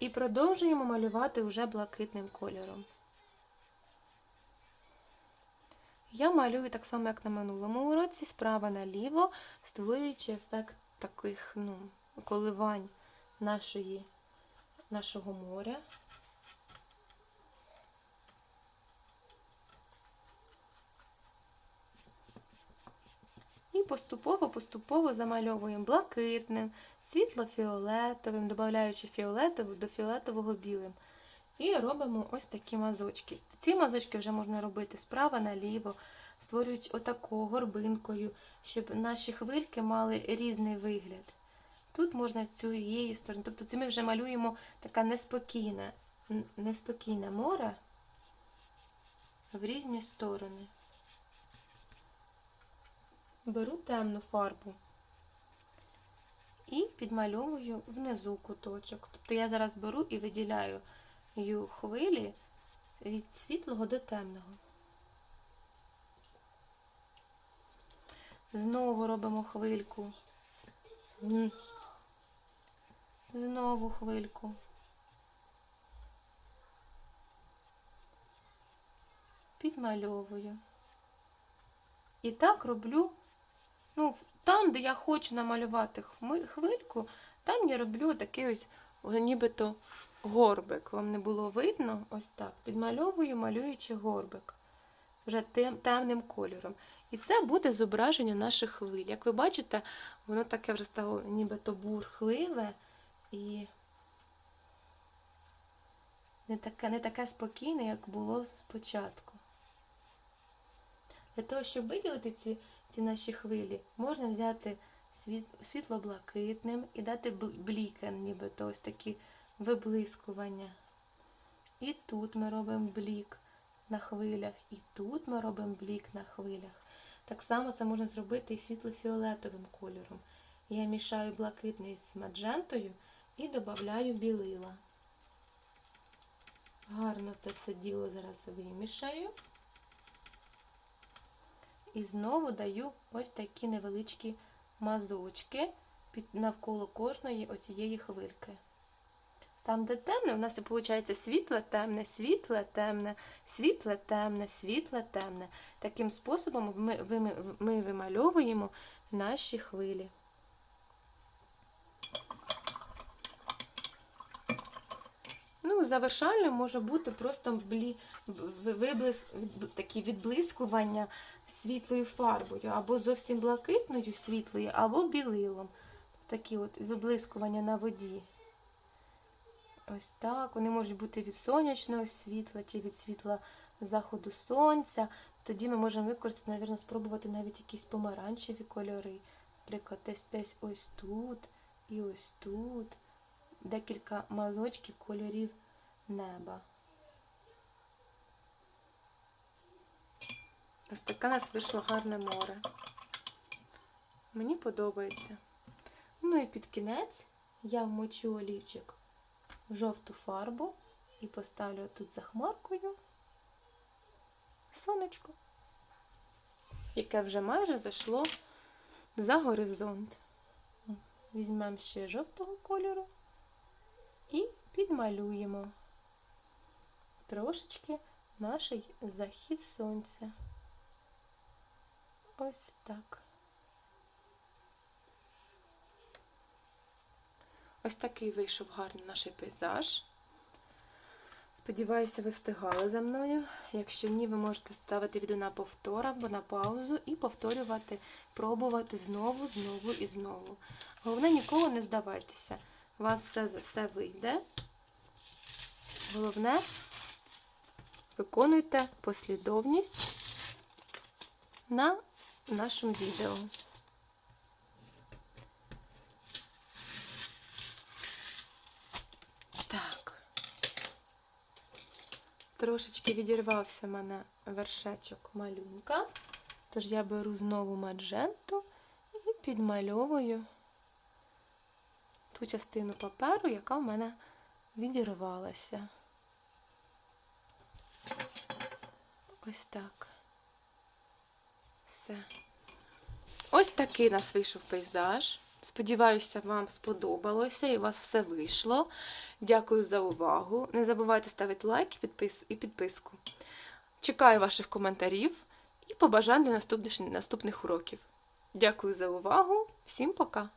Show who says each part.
Speaker 1: І продовжуємо малювати вже блакитним кольором. Я малюю так само, як на минулому уроці, справа наліво, створюючи ефект таких ну, коливань нашої, нашого моря. Поступово-поступово замальовуємо блакитним, світло-фіолетовим, додаючи фіолетовий до фіолетового білим. І робимо ось такі мазочки. Ці мазочки вже можна робити справа наліво, створюючи отаку горбинкою, щоб наші хвильки мали різний вигляд. Тут можна з цієї сторони. Тобто це ми вже малюємо таке неспокійне, н- неспокійне море в різні сторони. Беру темну фарбу і підмальовую внизу куточок. Тобто я зараз беру і виділяю хвилі від світлого до темного. Знову робимо хвильку. Знову хвильку. Підмальовую. І так роблю. Ну, там, де я хочу намалювати хвильку, там я роблю такий ось нібито горбик. Вам не було видно? Ось так. Підмальовую, малюючи горбик. Вже тем, темним кольором. І це буде зображення наших хвиль. Як ви бачите, воно таке вже стало нібито бурхливе і не таке, не таке спокійне, як було спочатку. Для того, щоб виділити ці, ці наші хвилі, можна взяти світло-блакитним і дати бл- бліки, нібито ось такі виблискування. І тут ми робимо блік на хвилях, і тут ми робимо блік на хвилях. Так само це можна зробити і світло-фіолетовим кольором. Я мішаю блакитний з маджентою і додаю білила. Гарно це все діло зараз вимішаю. І знову даю ось такі невеличкі мазочки під навколо кожної оцієї хвильки. Там, де темне, у нас виходить світле, темне, світле, темне, світле, темне, світле, темне. Таким способом ми, ми, ми вимальовуємо наші хвилі. Ну, завершальним може бути просто блі, виблис, такі відблискування світлою фарбою, або зовсім блакитною світлою, або білилом. Такі от виблискування на воді. Ось так. Вони можуть бути від сонячного світла чи від світла заходу сонця. Тоді ми можемо використати, навірно, спробувати навіть якісь помаранчеві кольори. Наприклад, десь десь ось тут і ось тут. Декілька мазочків кольорів неба. Ось таке у нас вийшло гарне море. Мені подобається. Ну і під кінець я вмочу олівчик в жовту фарбу і поставлю тут за хмаркою сонечко, яке вже майже зайшло за горизонт. Візьмемо ще жовтого кольору і підмалюємо трошечки наш захід сонця. Ось так. Ось такий вийшов гарний наш пейзаж. Сподіваюся, ви встигали за мною. Якщо ні, ви можете ставити відео на повтор або на паузу і повторювати, пробувати знову, знову і знову. Головне, ніколи не здавайтеся. У вас все, все вийде. Головне, виконуйте послідовність на нашому відео. Так. Трошечки відірвався в мене вершечок малюнка. Тож я беру знову мадженту і підмальовую ту частину паперу, яка в мене відірвалася. Ось так. Все. Ось такий у нас вийшов пейзаж. Сподіваюся, вам сподобалося і у вас все вийшло. Дякую за увагу. Не забувайте ставити лайк і підписку. Чекаю ваших коментарів і побажань для наступних, уроків. Дякую за увагу. Всім пока!